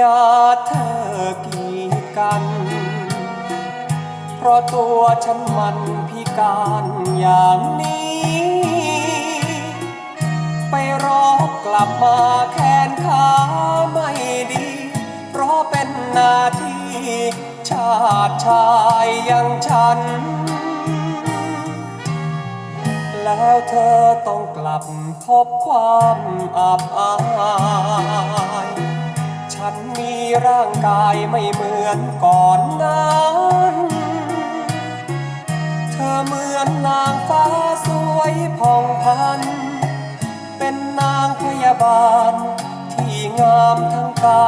อย่าเธอกีดกัน เพราะตัวฉันมันพิการอย่างนี้ ไปรอบกลับมาแขนขาไม่ดี เพราะเป็นหน้าที่ชาติชายอย่างฉัน แล้วเธอต้องกลับพบความอับอาย ฉันมีร่างกายไม่เหมือนก่อนนั้น เธอเหมือนนางฟ้าสวยผ่องพัน เป็นนางพยาบาลที่งามทั้งกาย